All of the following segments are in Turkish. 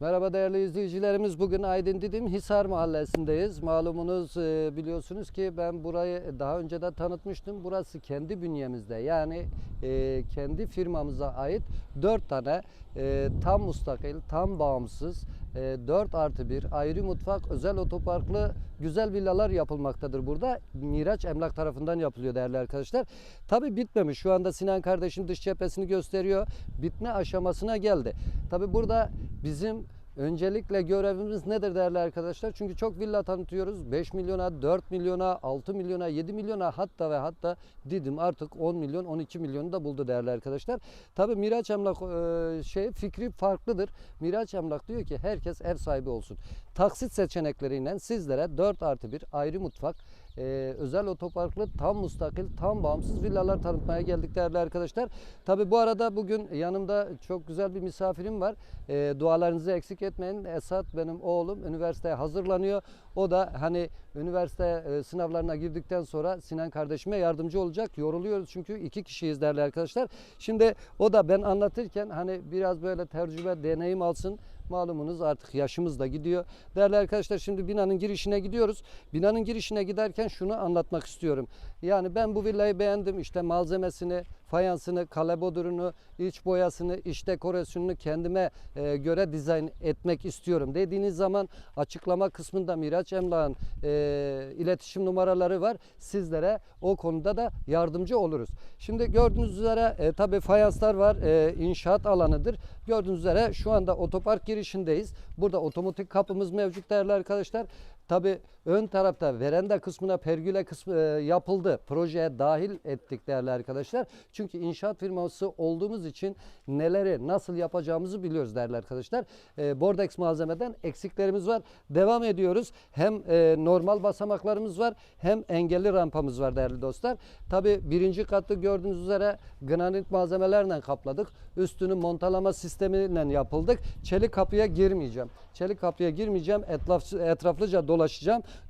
Merhaba değerli izleyicilerimiz. Bugün Aydın Didim Hisar Mahallesi'ndeyiz. Malumunuz e, biliyorsunuz ki ben burayı daha önce de tanıtmıştım. Burası kendi bünyemizde yani e, kendi firmamıza ait 4 tane e, tam mustakil, tam bağımsız e, 4 artı 1 ayrı mutfak, özel otoparklı güzel villalar yapılmaktadır burada. Miraç Emlak tarafından yapılıyor değerli arkadaşlar. Tabi bitmemiş. Şu anda Sinan kardeşim dış cephesini gösteriyor. Bitme aşamasına geldi. Tabi burada bizim Öncelikle görevimiz nedir değerli arkadaşlar? Çünkü çok villa tanıtıyoruz. 5 milyona, 4 milyona, 6 milyona, 7 milyona hatta ve hatta Didim artık 10 milyon, 12 milyonu da buldu değerli arkadaşlar. Tabi Miraç Emlak e, şey fikri farklıdır. Miraç Emlak diyor ki herkes ev sahibi olsun. Taksit seçenekleriyle sizlere 4 artı 1 ayrı mutfak, e, özel otoparklı tam mustakil, tam bağımsız villalar tanıtmaya geldik değerli arkadaşlar. Tabi bu arada bugün yanımda çok güzel bir misafirim var. E, dualarınızı eksik etmeyin. Esat benim oğlum üniversiteye hazırlanıyor. O da hani üniversite e, sınavlarına girdikten sonra Sinan kardeşime yardımcı olacak. Yoruluyoruz çünkü iki kişiyiz değerli arkadaşlar. Şimdi o da ben anlatırken hani biraz böyle tecrübe, deneyim alsın. Malumunuz artık yaşımız da gidiyor. Değerli arkadaşlar şimdi binanın girişine gidiyoruz. Binanın girişine giderken şunu anlatmak istiyorum. Yani ben bu villayı beğendim. İşte malzemesini, fayansını, kalebodurunu, iç boyasını, iç dekorasyonunu kendime e, göre dizayn etmek istiyorum. Dediğiniz zaman açıklama kısmında Miraç Emlak'ın e, iletişim numaraları var. Sizlere o konuda da yardımcı oluruz. Şimdi gördüğünüz üzere e, tabi fayanslar var. E, inşaat alanıdır. Gördüğünüz üzere şu anda otopark girişindeyiz. Burada otomatik kapımız mevcut değerli arkadaşlar. Tabi ön tarafta veranda kısmına pergüle kısmı e, yapıldı. Projeye dahil ettik değerli arkadaşlar. Çünkü inşaat firması olduğumuz için neleri nasıl yapacağımızı biliyoruz değerli arkadaşlar. E, Bordex malzemeden eksiklerimiz var. Devam ediyoruz. Hem e, normal basamaklarımız var hem engelli rampamız var değerli dostlar. Tabi birinci katı gördüğünüz üzere granit malzemelerle kapladık. Üstünü montalama sistemiyle yapıldık. Çelik kapıya girmeyeceğim. Çelik kapıya girmeyeceğim. Etraf, etraflıca dolaşacağım.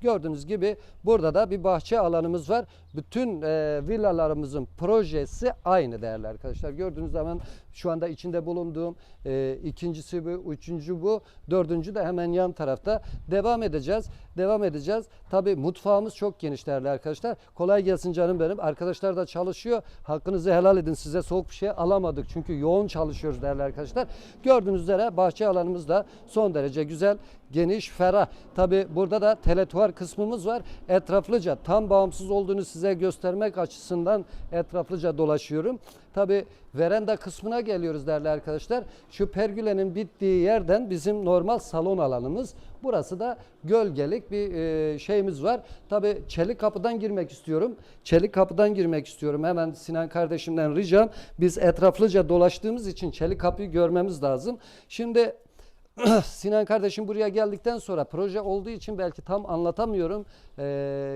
Gördüğünüz gibi burada da bir bahçe alanımız var. Bütün e, villalarımızın projesi aynı değerli arkadaşlar. Gördüğünüz zaman şu anda içinde bulunduğum e, ikincisi bu, üçüncü bu, dördüncü de hemen yan tarafta. Devam edeceğiz. Devam edeceğiz. Tabi mutfağımız çok geniş değerli arkadaşlar. Kolay gelsin canım benim. Arkadaşlar da çalışıyor. Hakkınızı helal edin. Size soğuk bir şey alamadık. Çünkü yoğun çalışıyoruz değerli arkadaşlar. Gördüğünüz üzere bahçe alanımız da son derece güzel, geniş, ferah. Tabi burada da teletuvar kısmımız var. Etraflıca tam bağımsız olduğunu size göstermek açısından etraflıca dolaşıyorum. Tabi veranda kısmına geliyoruz değerli arkadaşlar. Şu pergülenin bittiği yerden bizim normal salon alanımız. Burası da gölgelik bir e, şeyimiz var. Tabi çelik kapıdan girmek istiyorum. Çelik kapıdan girmek istiyorum. Hemen Sinan kardeşimden ricam. Biz etraflıca dolaştığımız için çelik kapıyı görmemiz lazım. Şimdi Sinan kardeşim buraya geldikten sonra proje olduğu için belki tam anlatamıyorum. Ee,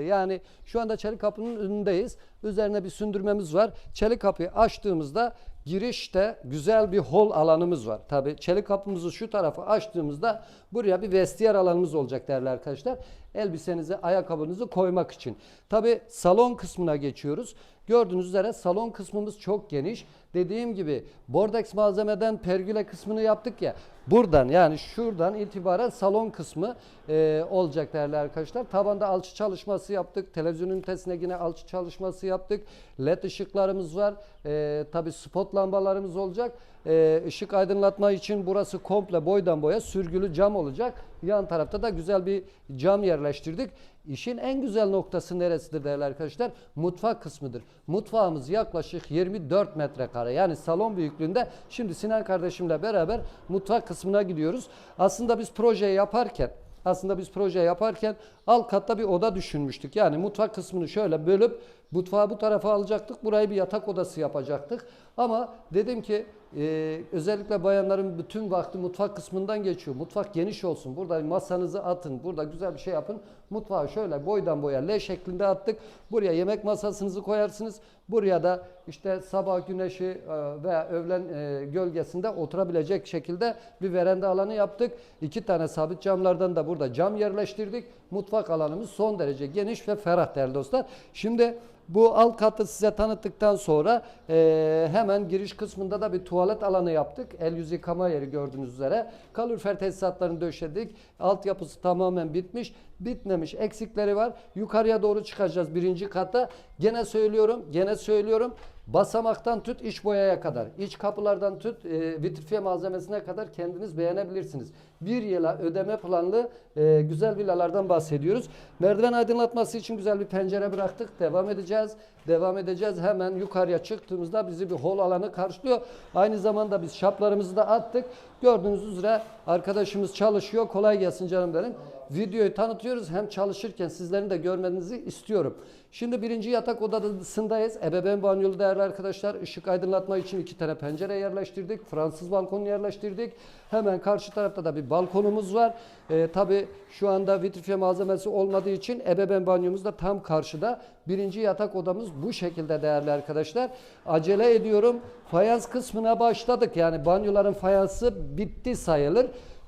yani şu anda çelik kapının önündeyiz. Üzerine bir sündürmemiz var. Çelik kapıyı açtığımızda girişte güzel bir hol alanımız var. Tabi çelik kapımızı şu tarafa açtığımızda buraya bir vestiyer alanımız olacak değerli arkadaşlar. Elbisenizi, ayakkabınızı koymak için. Tabi salon kısmına geçiyoruz. Gördüğünüz üzere salon kısmımız çok geniş. Dediğim gibi bordex malzemeden pergüle kısmını yaptık ya. Buradan yani şuradan itibaren salon kısmı e, olacak değerli arkadaşlar. Tabanda alçı çalışması yaptık. Televizyon ünitesine yine alçı çalışması yaptık. LED ışıklarımız var. E, Tabi spot lambalarımız olacak. E, ışık aydınlatma için burası komple boydan boya sürgülü cam olacak. Yan tarafta da güzel bir cam yerleştirdik. İşin en güzel noktası neresidir değerli arkadaşlar? Mutfak kısmıdır. Mutfağımız yaklaşık 24 metrekare. Yani salon büyüklüğünde. Şimdi Sinan kardeşimle beraber mutfak kısmına gidiyoruz. Aslında biz projeyi yaparken aslında biz proje yaparken alt katta bir oda düşünmüştük. Yani mutfak kısmını şöyle bölüp mutfağı bu tarafa alacaktık. Burayı bir yatak odası yapacaktık. Ama dedim ki e, özellikle bayanların bütün vakti mutfak kısmından geçiyor. Mutfak geniş olsun. Burada masanızı atın. Burada güzel bir şey yapın. Mutfağı şöyle boydan boya L şeklinde attık. Buraya yemek masasınızı koyarsınız. Buraya da işte sabah güneşi e, veya öğlen e, gölgesinde oturabilecek şekilde bir veranda alanı yaptık. İki tane sabit camlardan da burada cam yerleştirdik. Mutfak alanımız son derece geniş ve ferah değerli dostlar. Şimdi Bu alt katı size tanıttıktan sonra e, hemen giriş kısmında da bir tuvalet alanı yaptık. El yüz yıkama yeri gördüğünüz üzere. Kalorifer tesisatlarını döşedik. Altyapısı tamamen bitmiş. Bitmemiş eksikleri var. Yukarıya doğru çıkacağız birinci kata. Gene söylüyorum, gene söylüyorum. Basamaktan tut iç boyaya kadar, iç kapılardan tut e, vitrifiye malzemesine kadar kendiniz beğenebilirsiniz. Bir yıla ödeme planlı e, güzel villalardan bahsediyoruz. Merdiven aydınlatması için güzel bir pencere bıraktık. Devam edeceğiz. Devam edeceğiz. Hemen yukarıya çıktığımızda bizi bir hol alanı karşılıyor. Aynı zamanda biz şaplarımızı da attık. Gördüğünüz üzere arkadaşımız çalışıyor. Kolay gelsin canım benim. Videoyu tanıtıyoruz. Hem çalışırken sizlerin de görmenizi istiyorum. Şimdi birinci yatak odasındayız. Ebeveyn banyolu değerli arkadaşlar. Işık aydınlatma için iki tane pencere yerleştirdik. Fransız balkonu yerleştirdik. Hemen karşı tarafta da bir balkonumuz var. Ee, Tabi şu anda vitrifiye malzemesi olmadığı için ebeveyn banyomuz da tam karşıda. Birinci yatak odamız bu şekilde değerli arkadaşlar. Acele ediyorum. Fayans kısmına başladık. Yani banyoların fayansı bitti sayılır.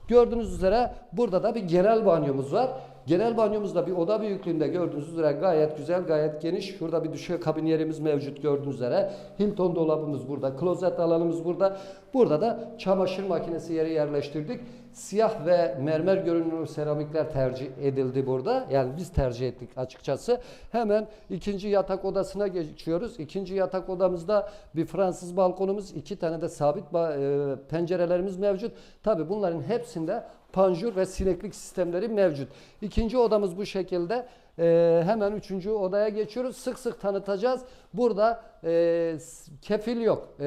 Gördüğünüz üzere burada da bir genel banyomuz var. Genel banyomuzda bir oda büyüklüğünde gördüğünüz üzere gayet güzel, gayet geniş. Şurada bir düşey kabin yerimiz mevcut gördüğünüz üzere. Hilton dolabımız burada, klozet alanımız burada. Burada da çamaşır makinesi yeri yerleştirdik. Siyah ve mermer görünümlü seramikler tercih edildi burada. Yani biz tercih ettik açıkçası. Hemen ikinci yatak odasına geçiyoruz. İkinci yatak odamızda bir Fransız balkonumuz, iki tane de sabit e, pencerelerimiz mevcut. Tabi bunların hepsinde panjur ve sineklik sistemleri mevcut. İkinci odamız bu şekilde. Ee, hemen üçüncü odaya geçiyoruz. Sık sık tanıtacağız. Burada e, kefil yok. Ee,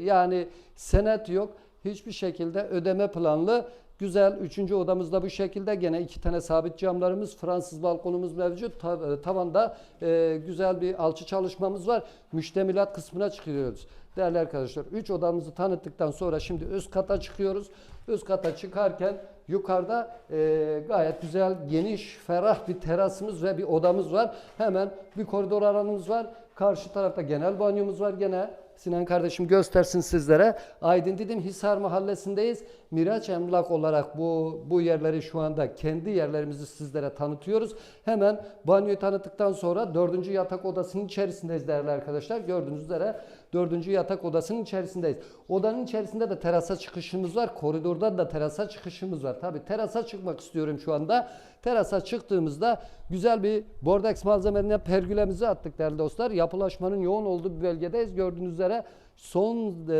yani senet yok. Hiçbir şekilde ödeme planlı. Güzel. Üçüncü odamızda bu şekilde. Gene iki tane sabit camlarımız, Fransız balkonumuz mevcut. E, tavanda e, güzel bir alçı çalışmamız var. Müştemilat kısmına çıkıyoruz. Değerli arkadaşlar, üç odamızı tanıttıktan sonra şimdi üst kata çıkıyoruz. Üst kata çıkarken yukarıda e, gayet güzel, geniş, ferah bir terasımız ve bir odamız var. Hemen bir koridor alanımız var. Karşı tarafta genel banyomuz var gene. Sinan kardeşim göstersin sizlere. Aydın Didim Hisar Mahallesi'ndeyiz. Miraç Emlak olarak bu bu yerleri şu anda kendi yerlerimizi sizlere tanıtıyoruz. Hemen banyoyu tanıttıktan sonra dördüncü yatak odasının içerisindeyiz değerli arkadaşlar. Gördüğünüz üzere dördüncü yatak odasının içerisindeyiz. Odanın içerisinde de terasa çıkışımız var. Koridorda da terasa çıkışımız var. Tabi terasa çıkmak istiyorum şu anda. Terasa çıktığımızda güzel bir bordex malzemelerine pergülemizi attık değerli dostlar. Yapılaşmanın yoğun olduğu bir bölgedeyiz. Gördüğünüz üzere son e,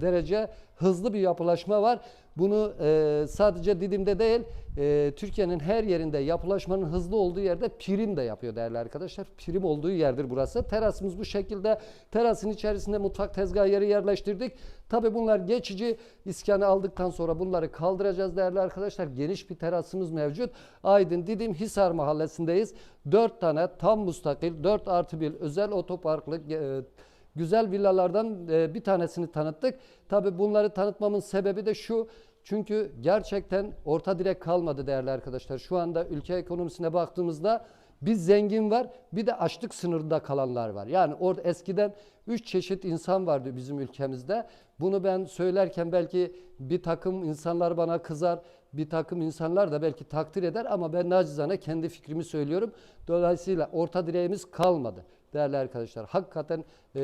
derece hızlı bir yapılaşma var. Bunu e, sadece Didim'de değil, e, Türkiye'nin her yerinde yapılaşmanın hızlı olduğu yerde prim de yapıyor değerli arkadaşlar. Prim olduğu yerdir burası. Terasımız bu şekilde. Terasın içerisinde mutfak tezgah yeri yerleştirdik. Tabi bunlar geçici iskanı aldıktan sonra bunları kaldıracağız değerli arkadaşlar. Geniş bir terasımız mevcut. Aydın Didim Hisar mahallesindeyiz. 4 tane tam mustakil 4 artı 1 özel otoparklı e, güzel villalardan e, bir tanesini tanıttık. Tabi bunları tanıtmamın sebebi de şu. Çünkü gerçekten orta direk kalmadı değerli arkadaşlar. Şu anda ülke ekonomisine baktığımızda bir zengin var bir de açlık sınırında kalanlar var. Yani orada eskiden üç çeşit insan vardı bizim ülkemizde. Bunu ben söylerken belki bir takım insanlar bana kızar, bir takım insanlar da belki takdir eder ama ben nacizane kendi fikrimi söylüyorum. Dolayısıyla orta direğimiz kalmadı değerli arkadaşlar. Hakikaten e,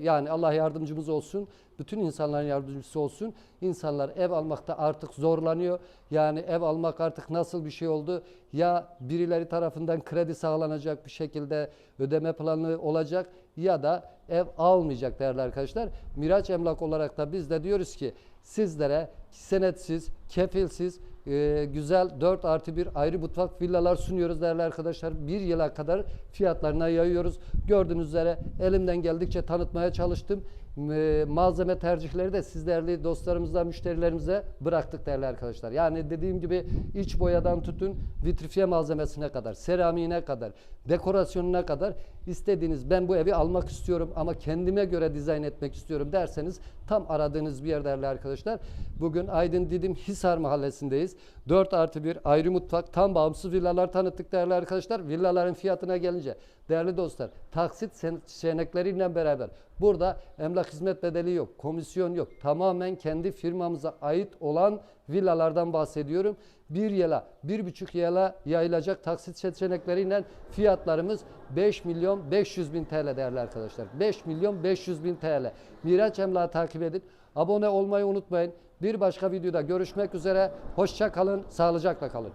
yani Allah yardımcımız olsun. Bütün insanların yardımcısı olsun. İnsanlar ev almakta artık zorlanıyor. Yani ev almak artık nasıl bir şey oldu? Ya birileri tarafından kredi sağlanacak bir şekilde ödeme planı olacak ya da ev almayacak değerli arkadaşlar. Miraç Emlak olarak da biz de diyoruz ki sizlere senetsiz, kefilsiz, e, güzel 4 artı 1 ayrı mutfak villalar sunuyoruz değerli arkadaşlar. Bir yıla kadar fiyatlarına yayıyoruz. Gördüğünüz üzere elimden geldikçe tanıtmaya çalıştım. E, malzeme tercihleri de siz değerli dostlarımıza, müşterilerimize bıraktık değerli arkadaşlar. Yani dediğim gibi iç boyadan tutun vitrifiye malzemesine kadar, seramiğine kadar, dekorasyonuna kadar istediğiniz ben bu evi almak istiyorum ama kendime göre dizayn etmek istiyorum derseniz tam aradığınız bir yer değerli arkadaşlar. Bugün Aydın Didim Hisar mahallesindeyiz. Villalardayız. 4 artı 1 ayrı mutfak tam bağımsız villalar tanıttık değerli arkadaşlar. Villaların fiyatına gelince değerli dostlar taksit senekleriyle beraber burada emlak hizmet bedeli yok, komisyon yok. Tamamen kendi firmamıza ait olan villalardan bahsediyorum. Bir yıla, bir buçuk yıla yayılacak taksit seçenekleriyle fiyatlarımız 5 milyon 500 bin TL değerli arkadaşlar. 5 milyon 500 bin TL. Miraç Emlak'ı takip edin. Abone olmayı unutmayın. Bir başka videoda görüşmek üzere. Hoşça kalın, sağlıcakla kalın.